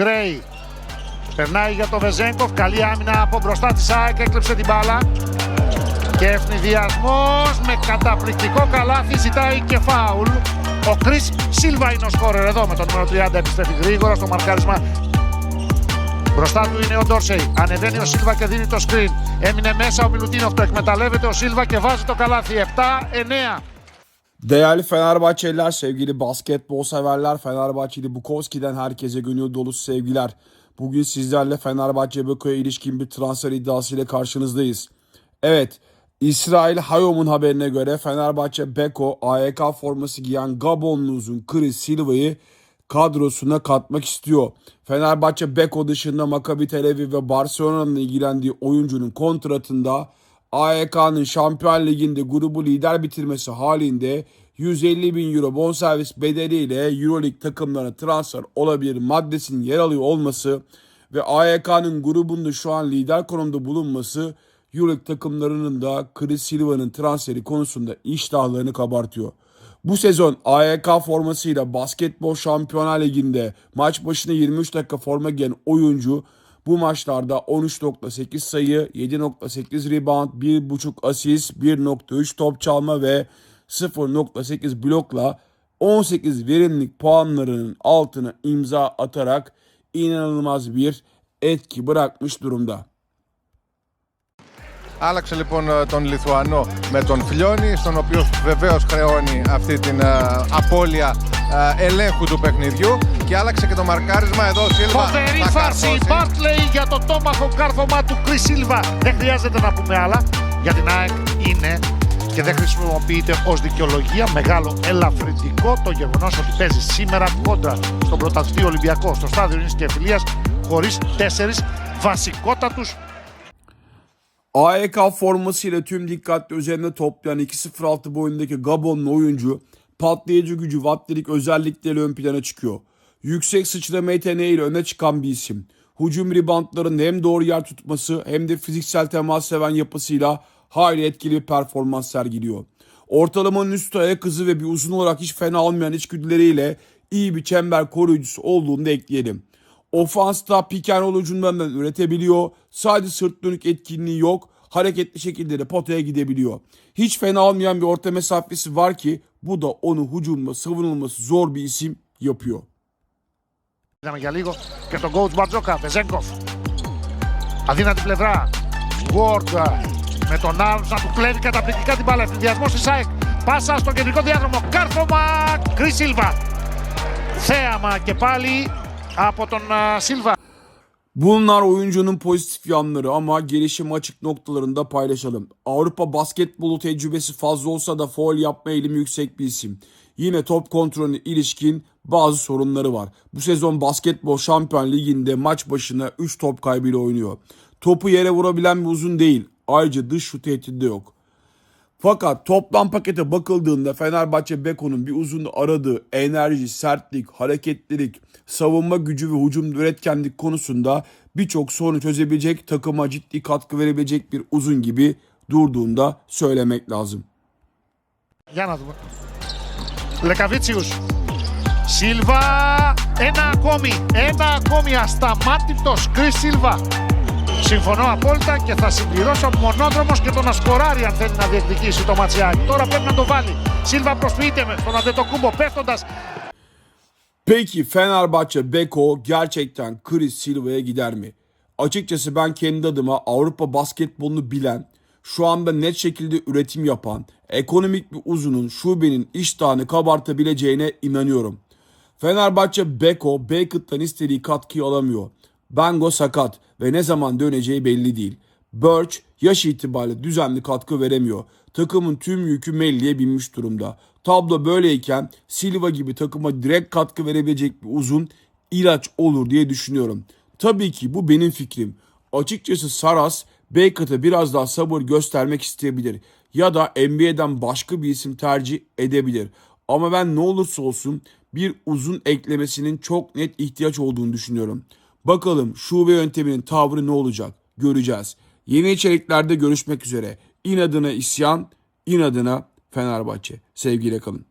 Γκρέι. Περνάει για το Βεζέγκοφ. Καλή άμυνα από μπροστά της ΑΕΚ. Έκλεψε την μπάλα. Και ευνηδιασμός με καταπληκτικό καλάθι ζητάει και φάουλ. Ο Κρι Σίλβα είναι ο σκόρερ εδώ με το νούμερο 30. Επιστρέφει γρήγορα στο μαρκάρισμα. Μπροστά του είναι ο Ντόρσεϊ. Ανεβαίνει ο Σίλβα και δίνει το screen. Έμεινε μέσα ο Μιλουτίνοφ. Το εκμεταλλεύεται ο Σίλβα και βάζει το καλάθι. 7-9. Değerli Fenerbahçeliler, sevgili basketbol severler, Fenerbahçeli Bukowski'den herkese gönül dolusu sevgiler. Bugün sizlerle Fenerbahçe Beko'ya ilişkin bir transfer iddiasıyla karşınızdayız. Evet, İsrail Hayom'un haberine göre Fenerbahçe Beko AYK forması giyen Gabonlu uzun Chris Silva'yı kadrosuna katmak istiyor. Fenerbahçe Beko dışında Maccabi Tel Aviv ve Barcelona'nın ilgilendiği oyuncunun kontratında AYK'nın Şampiyon Ligi'nde grubu lider bitirmesi halinde 150 bin euro bonservis bedeliyle Euroleague takımlarına transfer olabilir maddesinin yer alıyor olması ve AYK'nın grubunda şu an lider konumda bulunması Euroleague takımlarının da Chris Silva'nın transferi konusunda iştahlarını kabartıyor. Bu sezon AYK formasıyla Basketbol Şampiyonlar Ligi'nde maç başına 23 dakika forma giyen oyuncu bu maçlarda 13.8 sayı, 7.8 rebound, 1.5 asist, 1.3 top çalma ve 0.8 blokla 18 verimlilik puanlarının altına imza atarak inanılmaz bir etki bırakmış durumda. Άλλαξε λοιπόν ε, τον Λιθουανό με τον Φιλιώνη, στον οποίο βεβαίως χρεώνει αυτή την ε, απώλεια ε, ελέγχου του παιχνιδιού και άλλαξε και το μαρκάρισμα εδώ ο Σίλβα Φοβερή θα φάση. καρφώσει. Μπάρτλεϊ για το τόμαχο κάρφωμα του Κρι Σίλβα. Δεν χρειάζεται να πούμε άλλα. Για την ΑΕΚ είναι και δεν χρησιμοποιείται ως δικαιολογία μεγάλο ελαφρυντικό το γεγονός ότι παίζει σήμερα κόντρα στον πρωταθλητή Ολυμπιακό στο στάδιο Νης και Φιλίας χωρίς τέσσερις βασικότατους AEK formasıyla tüm dikkatli üzerine toplayan 2.06 boyundaki Gabonlu oyuncu patlayıcı gücü vatlilik özellikleriyle ön plana çıkıyor. Yüksek sıçrama yeteneğiyle öne çıkan bir isim. Hücum ribantlarında hem doğru yer tutması hem de fiziksel temas seven yapısıyla hayli etkili bir performans sergiliyor. Ortalamanın üstü ayak hızı ve bir uzun olarak hiç fena olmayan içgüdüleriyle iyi bir çember koruyucusu olduğunu da ekleyelim. Ofansta roll hücumlarından üretebiliyor. Sadece sırt dönük etkinliği yok Hareketli şekilde de potaya gidebiliyor. Hiç fena olmayan bir orta mesafesi var ki bu da onu hücumda savunulması zor bir isim yapıyor. Είδαμε για λίγο και τον coach Μπαρτζόκα, Βεζέγκοφ. Αδύνατη πλευρά. Ward με τον Arms να του κλέβει καταπληκτικά την μπάλα. Ευθυνδιασμό στη ΣΑΕΚ. Πάσα στο κεντρικό διάδρομο. Κάρφωμα. Κρι Σίλβα. Θέαμα και πάλι από τον α, Σίλβα. Bunlar oyuncunun pozitif yanları ama gelişim açık noktalarını da paylaşalım. Avrupa basketbolu tecrübesi fazla olsa da foul yapma eğilimi yüksek bir isim. Yine top kontrolüne ilişkin bazı sorunları var. Bu sezon basketbol şampiyon liginde maç başına 3 top kaybıyla oynuyor. Topu yere vurabilen bir uzun değil. Ayrıca dış şut tehdidi de yok. Fakat toplam pakete bakıldığında Fenerbahçe Beko'nun bir uzun aradığı enerji, sertlik, hareketlilik, savunma gücü ve hücum üretkenlik konusunda birçok sorunu çözebilecek, takıma ciddi katkı verebilecek bir uzun gibi durduğunda söylemek lazım. Για να δούμε. Λεκαβίτσιους. Σίλβα. Ένα ακόμη. Ένα ακόμη ασταμάτητος. Κρι Σίλβα. Συμφωνώ απόλυτα και θα συμπληρώσω μονόδρομος και το να σκοράρει αν θέλει να διεκδικήσει το ματσιάκι. Τώρα πρέπει να το βάλει. Σίλβα προσποιείται με στον Αντετοκούμπο πέφτοντας. Peki Fenerbahçe Beko gerçekten Chris Silva'ya gider mi? Açıkçası ben kendi adıma Avrupa basketbolunu bilen, şu anda net şekilde üretim yapan, ekonomik bir uzunun şubenin iştahını kabartabileceğine inanıyorum. Fenerbahçe Beko Beckett'tan istediği katkıyı alamıyor. Bengo sakat ve ne zaman döneceği belli değil. Birch yaş itibariyle düzenli katkı veremiyor. Takımın tüm yükü Melli'ye binmiş durumda. Tablo böyleyken Silva gibi takıma direkt katkı verebilecek bir uzun ilaç olur diye düşünüyorum. Tabii ki bu benim fikrim. Açıkçası Saras Beckett'a biraz daha sabır göstermek isteyebilir. Ya da NBA'den başka bir isim tercih edebilir. Ama ben ne olursa olsun bir uzun eklemesinin çok net ihtiyaç olduğunu düşünüyorum. Bakalım şube yönteminin tavrı ne olacak göreceğiz. Yeni içeriklerde görüşmek üzere. İnadına isyan, inadına Fenerbahçe. Sevgiyle kalın.